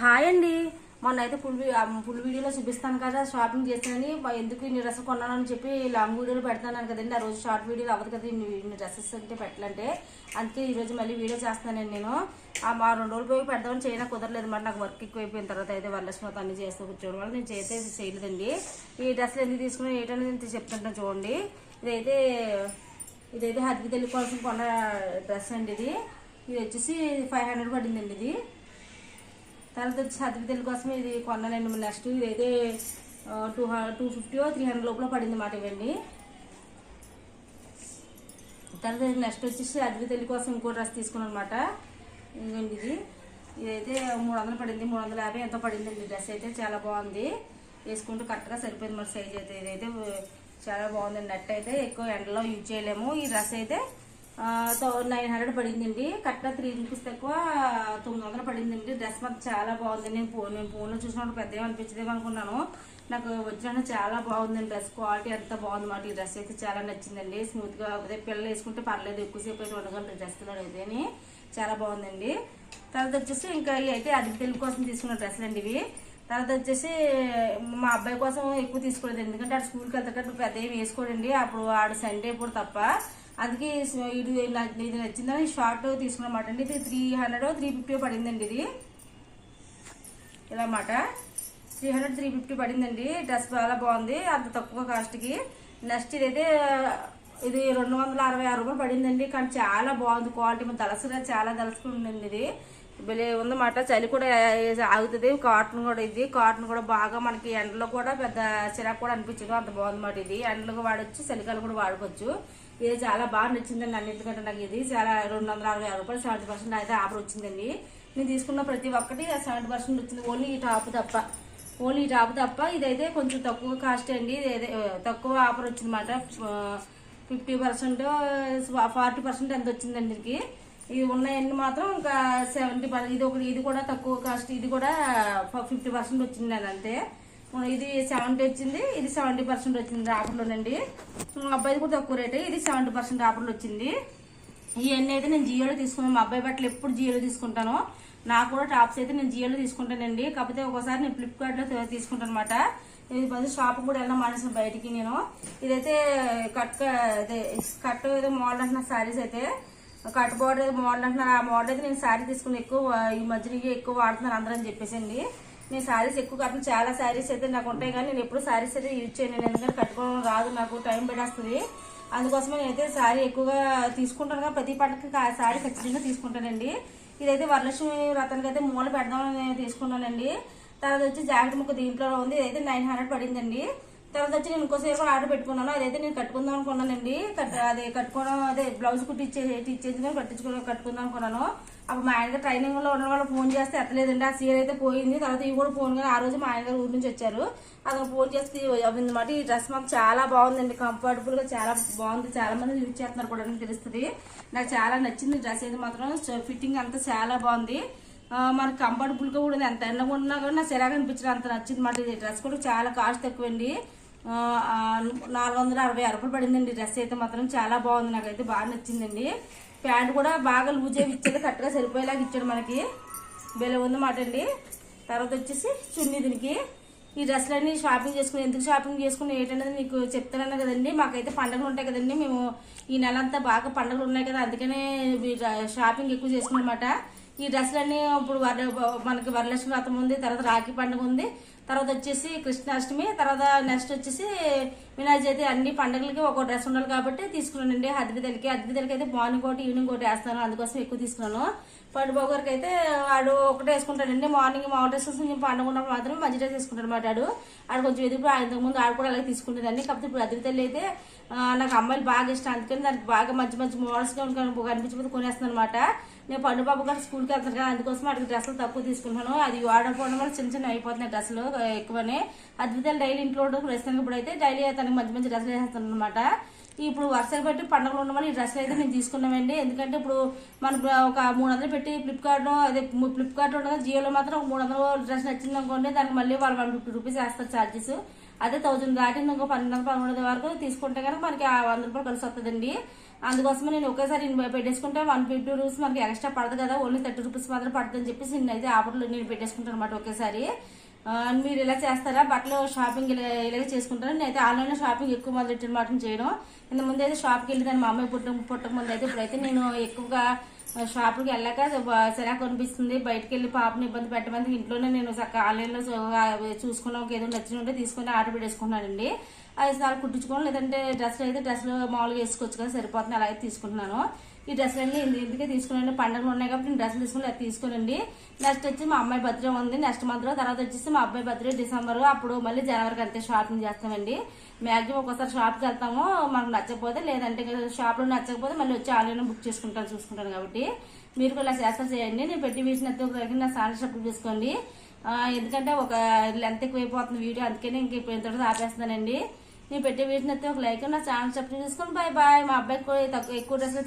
Hi అండి. మొన్న అయితే ఫుల్ ఫుల్ వీడియోలో చూపిస్తాను కదా షాపింగ్ చేస్తానని. ఎందుకు ఇన్ని డ్రెస్ కొన్నానని చెప్పి లాంగ్ వీడియోలో పెడతాను కదండి. ఆ రోజు షార్ట్ వీడియోలో అవ్వదు కదా ఇన్ని ఇన్ని డ్రెస్సెస్ అంటే పెట్టాలంటే. అందుకే ఈరోజు మళ్ళీ వీడియో చేస్తానండి నేను. ఆ మా రెండు రోజులు పోయి పెడదామని చేయడం కుదరలేదు. మరి నాకు వర్క్ ఎక్కువ అయిపోయిన తర్వాత అయితే వరలక్ష్మి అన్ని చేస్తూ కూర్చోవడం వల్ల నేను చేస్తే చేయలేదండి. ఈ డ్రెస్సులు ఎందుకు తీసుకున్నా ఏంటనేది నేను చెప్తుంటాను చూడండి. ఇదైతే ఇదైతే హద్ది తెలుగు కోసం కొన్న డ్రెస్ అండి ఇది. ఇది వచ్చేసి ఫైవ్ హండ్రెడ్ పడిందండి ఇది. తర్వాత వచ్చి హద్ది కోసం ఇది కొన్నానండి. నెక్స్ట్ ఇదైతే two two fifty three hundred లోపల పడింది మాట ఇవ్వండి తర్వాత నెక్స్ట్ వచ్చేసి అద్వి తెల్లి కోసం ఇంకో డ్రెస్ తీసుకున్నాను అనమాట ఇదిగోండి ఇది. ఇదైతే మూడు వందలు పడింది. మూడు వందల యాభై ఎంతో పడిందండి. డ్రెస్ అయితే చాలా బాగుంది. వేసుకుంటూ కరెక్ట్గా సరిపోయింది మరి సైజ్ అయితే. ఇదైతే చాలా బాగుంది నెట్ అయితే ఎక్కువ ఎండలో యూజ్ చేయలేము. ఈ డ్రెస్ అయితే నైన్ హండ్రెడ్ పడిందండి. కరెక్ట్గా త్రీ రూపీస్ తక్కువ తొమ్మిది వందలు పడిందండి. డ్రెస్ మాకు చాలా బాగుంది. నేను ఫోన్ నేను ఫోన్లో చూసినప్పుడు పెద్దగా అనిపించదేమో అనుకున్నాను. నాకు వచ్చిన చాలా బాగుందండి డ్రెస్. క్వాలిటీ అంతా బాగుంది. ఈ డ్రెస్ అయితే చాలా నచ్చిందండి. స్మూత్గా అదే పిల్లలు వేసుకుంటే పర్లేదు. ఎక్కువసేపు అయితే ఉండగలరు డ్రెస్లో అయితేని చాలా బాగుందండి. తర్వాత వచ్చేసి ఇంకా ఇవి అయితే అది తెలుగు కోసం తీసుకున్న డ్రెస్సులు అండి ఇవి. తర్వాత వచ్చేసి మా అబ్బాయి కోసం ఎక్కువ తీసుకోలేదు. ఎందుకంటే ఆడు స్కూల్కి వెళ్తాడు. పెద్ద ఏమి వేసుకోడండి. అప్పుడు ఆడు సండే ఇప్పుడు తప్ప అందుకే ఇది ఇది నచ్చిందని షార్ట్ తీసుకున్నమాట అండి. ఇది త్రీ హండ్రెడ్ త్రీ ఫిఫ్టీ పడిందండి ఇది. ఇలా మాట త్రీ హండ్రెడ్ త్రీ ఫిఫ్టీ పడిందండి. డ్రెస్ చాలా బాగుంది అంత తక్కువ కాస్ట్కి నెక్స్ట్ ఇదైతే ఇది రెండు వందల అరవై ఆరు రూపాయలు పడిందండి. కానీ చాలా బాగుంది క్వాలిటీ దలసగా చాలా దలసుకుని ఉందండి ఇది. భలే ఉందన్నమాట చలి కూడా ఆగుతుంది కాటన్ కూడా ఇది. కాటన్ కూడా బాగా మనకి ఎండలో కూడా పెద్ద చిరాకు కూడా అనిపించదు. అంత బాగుందన్నమాట ఇది. ఎండలకు వాడచ్చు చలికాలం కూడా వాడుకోవచ్చు. ఇది చాలా బాగా నచ్చిందండి అన్నింటికంటే నాకు ఇది. చాలా రెండు వందల అరవై ఆరు రూపాయలు సెవెంటీ పర్సెంట్ అయితే ఆఫర్ వచ్చిందండి. నేను తీసుకున్న ప్రతి ఒక్కటి సెవెంటీ పర్సెంట్ వచ్చింది. ఓన్లీ ఈ టాప్ తప్ప. ఓన్లీ ఈ టాప్ తప్ప ఇదైతే కొంచెం తక్కువ కాస్ట్ అండి. ఇదైతే తక్కువ ఆఫర్ వచ్చిందన్నమాట ఫిఫ్టీ పర్సెంట్ ఫార్టీ పర్సెంట్ ఎంత వచ్చిందండి దీనికి? ఇవి ఉన్నాయన్నీ మాత్రం ఇంకా సెవెంటీ ఇది ఒకటి ఇది కూడా తక్కువ కాస్ట్ ఇది కూడా ఫిఫ్టీ పర్సెంట్ వచ్చింది అండి అంతే. ఇది సెవెంటీ వచ్చింది ఇది సెవెంటీ పర్సెంట్ వచ్చింది ఆఫర్లోనండి అబ్బాయిది కూడా తక్కువ రేటే ఇది సెవెంటీ పర్సెంట్ ఆఫర్లో వచ్చింది. ఇవన్నీ అయితే నేను జియోలో తీసుకున్నాను మా అబ్బాయి బట్టలు ఎప్పుడు జియోలో తీసుకుంటాను నాకు కూడా టాప్స్ అయితే నేను జియోలో తీసుకుంటానండి. కాకపోతే ఒకసారి నేను ఫ్లిప్కార్ట్లో తీసుకుంటాను అనమాట ఇది పది షాప్ కూడా వెళ్ళడం మానేసిన బయటికి నేను. ఇదైతే కట్ అదే కట్ ఏదో మోడల్ అంటున్న శారీస్ అయితే కట్ బోర్డర్ మోడల్ అంటున్నారు. ఆ మోడల్ అయితే నేను శారీ తీసుకుని ఎక్కువ ఈ మధ్యన ఇవి ఎక్కువ వాడుతున్నాను అందరూ అని చెప్పేసి అండి నేను శారీస్ ఎక్కువ కట్టిన చాలా శారీస్ అయితే నాకు ఉంటాయి కానీ నేను ఎప్పుడు శారీస్ అయితే యూజ్ చేయను. ఎందుకంటే కట్టుకోవడం రాదు నాకు టైం పెట్టేస్తుంది. అందుకోసమే నేనైతే శారీ ఎక్కువగా తీసుకుంటాను కానీ ప్రతి పంటకి ఆ శారీ ఖచ్చితంగా తీసుకుంటానండి. ఇదైతే వరలక్ష్మి వ్రతానికి అయితే మూల పెడదామని నేను తీసుకున్నానండి. తర్వాత వచ్చి జాకెట్ ముక్క దీంట్లో ఉంది. ఇదైతే నైన్ హండ్రెడ్ పడిందండి. తర్వాత వచ్చి నేను ఇంకోసారి కూడా ఆర్డర్ పెట్టుకున్నాను. అదైతే నేను కట్టుకుందాం అనుకున్నానండి. కట్ అది కట్టుకోవడం అదే బ్లౌజ్ కుట్టి ఇచ్చే ఇచ్చేసి కట్టించుకోవడం కట్టుకుందాం అనుకున్నాను. అప్పుడు మా ఆయన ట్రైనింగ్లో ఉన్న వాళ్ళు ఫోన్ చేస్తే ఎత్తలేదండి. ఆ సీర అయితే పోయింది. తర్వాత ఇవి కూడా ఫోన్ కానీ ఆ రోజు మా ఆయన గారు ఊరి నుంచి వచ్చారు. అతను ఫోన్ చేస్తే అన్నమాట ఈ డ్రెస్ మాకు చాలా బాగుందండి. కంఫర్టబుల్గా చాలా బాగుంది. చాలా మంది యూజ్ చేస్తున్నారు కూడా అని తెలుస్తుంది. నాకు చాలా నచ్చింది డ్రెస్ అయితే మాత్రం. ఫిట్టింగ్ అంతా చాలా బాగుంది. మనకు కంఫర్టబుల్గా కూడా ఉంది. ఎంత ఎండగా ఉన్నా కూడా నాకు చిరాకు అనిపించడం అంత నచ్చింది మాట. ఇది డ్రెస్ కూడా చాలా కాస్ట్ తక్కువ అండి నాలుగు వందల అరవై అరకులు పడిందండి. డ్రెస్ అయితే మాత్రం చాలా బాగుంది. నాకైతే బాగా నచ్చిందండి. ప్యాంట్ కూడా బాగా లూజ్ అవి ఇచ్చేది కరెక్ట్గా సరిపోయేలాగా ఇచ్చాడు మనకి. బెల ఉందన్నమాట అండి. తర్వాత వచ్చేసి చున్నీ దీనికి. ఈ డ్రెస్లన్నీ షాపింగ్ చేసుకుని ఎందుకు షాపింగ్ చేసుకుని ఏంటనేది మీకు చెప్తాను కదండి. మాకైతే పండుగలు ఉంటాయి కదండి. మేము ఈ నెల అంతా బాగా పండుగలు ఉన్నాయి కదా. అందుకనే షాపింగ్ ఎక్కువ చేసుకున్నమాట ఈ డ్రెస్సులన్నీ ఇప్పుడు వర మనకి వరలక్ష్మి వ్రతం ఉంది తర్వాత రాఖీ పండుగ ఉంది తర్వాత వచ్చేసి కృష్ణాష్టమి తర్వాత నెక్స్ట్ వచ్చేసి వినాయక చవితి అన్ని పండుగలకి ఒక డ్రెస్ ఉండాలి కాబట్టి తీసుకున్నానండి. హద్విదలకి హద్విదలకి అయితే మార్నింగ్ ఒకటి ఈవినింగ్ ఒకటి వేస్తాను. అందుకోసం ఎక్కువ తీసుకున్నాను. పండుబాబు గారికి అయితే వాడు ఒకటే వేసుకుంటాడండి. మార్నింగ్ మా డ్రెస్ పండుగ పండుకున్నప్పుడు మాత్రం మంచి డ్రెస్ వేసుకుంటాడు అనమాట ఆడు ఆడు కొంచెం ఎదుగు ఇంతకు ముందు ఆడు కూడా అలాగే తీసుకుంటుందండి కాకపోతే ఇప్పుడు అద్వితల్లి అయితే నాకు అమ్మాయిలు బాగా ఇష్టం. అందుకని దానికి బాగా మంచి మంచి మోడల్స్గా కనిపించకపోతే కొనేస్తుంది అనమాట నేను పండు బాబు గారు స్కూల్కి వెళ్తాను కదా అందుకోసం అక్కడికి డ్రెస్సులు తక్కువ తీసుకుంటాను అది వాడకపోవడం వల్ల చిన్న చిన్న అయిపోతున్నాయి డ్రెస్సులు ఎక్కువనే. అద్భుతాలు డైలీ ఇంట్లో ప్రస్తుతానికి ఇప్పుడు అయితే డైలీ తనకి మంచి మంచి డ్రెస్సులు వేస్తాను అనమాట ఇప్పుడు వర్షాలు పెట్టి పండుగలు ఉండమని ఈ డ్రెస్సులు అయితే మేము తీసుకున్నామండి. ఎందుకంటే ఇప్పుడు మనకు ఒక మూడు వందలు పెట్టి ఫ్లిప్కార్ట్ అదే ఫ్లిప్కార్ట్ ఉండగా జియోలో మాత్రం ఒక మూడు వందలు డ్రెస్ నచ్చింది అనుకోండి దానికి మళ్ళీ వాళ్ళు వన్ ఫిఫ్టీ రూపీస్ వేస్తారు ఛార్జెస్ అదే థౌజండ్ దాటింది ఇంకో పన్నెండు వందల పదమూడు వందల వరకు తీసుకుంటే కనుక మనకి ఆ వంద రూపాయలు కలిసి వస్తుందండి అందుకోసమే నేను ఒకేసారి పెట్టేసుకుంటే వన్ ఫిఫ్టీ రూపీస్ మనకి ఎక్స్ట్రా పడదు కదా ఓన్లీ థర్టీ రూపీస్ మాత్రం పడుతుందని చెప్పేసి నేను అయితే ఆఫర్లో నేను పెట్టేసుకుంటాను అనమాట ఒకేసారి. మీరు ఇలా చేస్తారా? బట్టలు షాపింగ్ ఇలా ఇలాగే చేసుకుంటారా? నేనైతే ఆన్లైన్లో షాపింగ్ ఎక్కువ మొదలెట్టిన మాట చేయడం ఇంత ముందు అయితే షాప్కి వెళ్ళిదాన్ని మా అమ్మాయి పుట్ట పుట్టక ముందు అయితే ఇప్పుడైతే నేను ఎక్కువగా షాపుకి వెళ్ళాక సరే అనిపిస్తుంది. బయటకు వెళ్ళి పాపని ఇబ్బంది పెట్టమంది. ఇంట్లోనే నేను చక్కగా ఆన్లైన్లో చూసుకున్నాం ఏదో నచ్చిన ఉంటే తీసుకుని ఆర్డర్ పెట్టేసుకున్నానండి అది చాలా కుట్టించుకోవడం లేదంటే డ్రెస్లు అయితే డ్రెస్లు మామూలుగా వేసుకోవచ్చు కదా సరిపోతుంది. అలాగే తీసుకుంటున్నాను. ఈ డ్రెస్లు అన్ని ఎందుకే తీసుకున్నాను పండుగలు ఉన్నాయి కాబట్టి నేను డ్రెస్సులు తీసుకుని తీసుకోనండి. నెక్స్ట్ వచ్చి మా అమ్మాయి బర్త్డే ఉంది. నెక్స్ట్ మంత్ తర్వాత వచ్చేసి మా అబ్బాయి బర్త్డే డిసెంబర్ అప్పుడు మళ్ళీ జనవరికి అంతే షాపింగ్ చేస్తామండి. మ్యాక్సిమం ఒకసారి షాప్కి వెళ్తాము. మనకు నచ్చకపోతే లేదంటే షాప్లో నచ్చకపోతే మళ్ళీ వచ్చి ఆన్లైన్ బుక్ చేసుకుంటాను చూసుకుంటాను కాబట్టి. మీరు కూడా ఇలా చేస్తారు చేయండి. నేను పెట్టి వీసిన నా ఛానల్ షాప్ చేసుకోండి. ఎందుకంటే ఒక లెంత్ ఎక్కువైపోతుంది వీడియో. అందుకని ఇంక ఇప్పుడు ఇంతటితో ఆపేస్తున్నానండి. నేను పెట్టే వీడియోని అయితే ఒక లైక్ నా ఛానల్ సబ్స్క్రైబ్ చేసుకొని బాయ్ బాయ్ మా అబ్బాయికి కూడా తక్కువ ఎక్కువ డ్రెస్లు